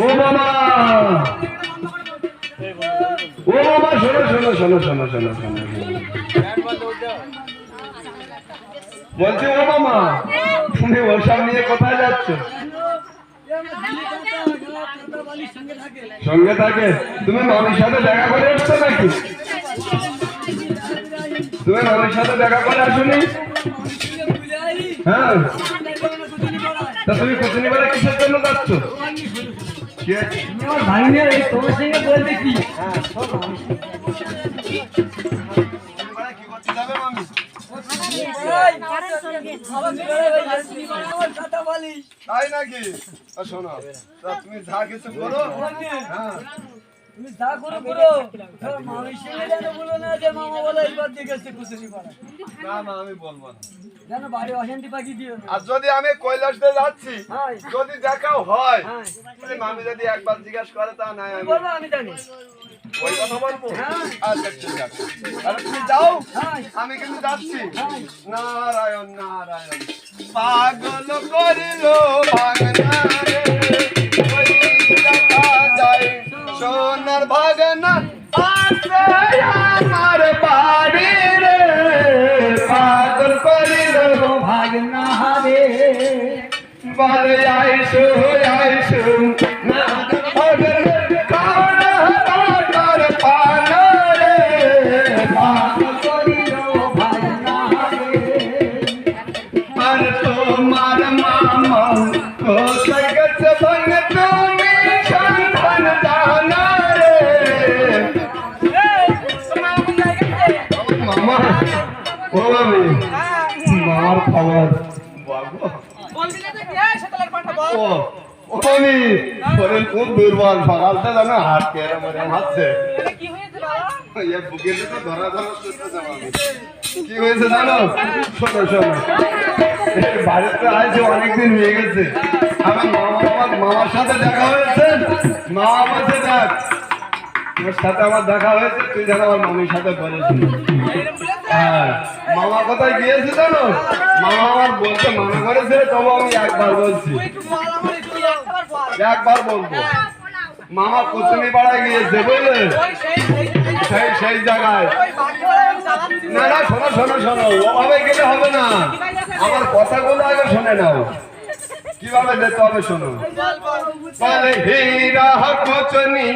ও মামা ও মামা শোনো শোনো শোনো শোনো বলছি ও মামা তুমি ওসব নিয়ে কোথায় যাচ্ছ? সঙ্গে থাকে। তুমি মামির সাথে দেখা করে আসছো নাকি? তুমি মামির সাথে দেখা করে আসোনি? হ্যাঁ। তা তুমি কুচুনি বেলা কিসের জন্য যাচ্ছ? এই তোমার সঙ্গে বলতে কি? কি তাই নাকি? শোনো তুমি যা কিছু করো হ্যাঁ। তুমি যা করো করো তোর মামির যেন বলো না যে মামা বলে এইবার দিয়ে গেছে কুচুরি পাড়া না না আমি বলব না। যেন বাড়ি অশান্তি পাখি দিও আর যদি আমি কৈলাস দিয়ে যাচ্ছি। যদি দেখাও হয় হ্যাঁ। মামি যদি একবার জিজ্ঞাসা করে তা নাই আমি। বলব আমি জানি। ওই কথা বলব? হ্যাঁ। আচ্ছা ঠিক আছে। তাহলে তুমি যাও। হ্যাঁ। আমি কিন্তু যাচ্ছি। হ্যাঁ। নারায়ণ নারায়ণ। পাগল করিল রে সোনার ভাগনা আমার বাড়ি রে পাগল করিল ভাগনা হারে বলে আইসু আইসু না কোথায় গেছে ভাঙ তুমি সন্ধান জানা রে। মামা, ও আমি মামার খবর। বাবা ও ও আমি শরীর খুব দুর্বল, সকালটা জানো হাত কেড়ে মরে হাতছে আমি কি হয়েছে জানো? শোনো শোনো। বাড়িতে আছে অনেকদিন হয়ে গেছে। আমার মামা মামার সাথে দেখা হয়েছে। মামা বলছে, দেখ, তোর সাথে আমার দেখা হয়েছে, তুই যেন আমার মামির সাথে বলেছিস হ্যাঁ মামা কোথায় গিয়েছে জানো? মামা আমার বলতে মানা করেছে, তবু আমি একবার বলছি। একবার বলব। মামা কুসুমি পাড়ায় গিয়েছে, বুঝলে? সেই সেই জায়গায়। না না, শোনো শোনো শোনো, ওভাবে গেলে হবে না। আমার কথাগুলো আগে শুনে নাও। কীভাবে যেতে হবে শুনুন হীরা কুচনি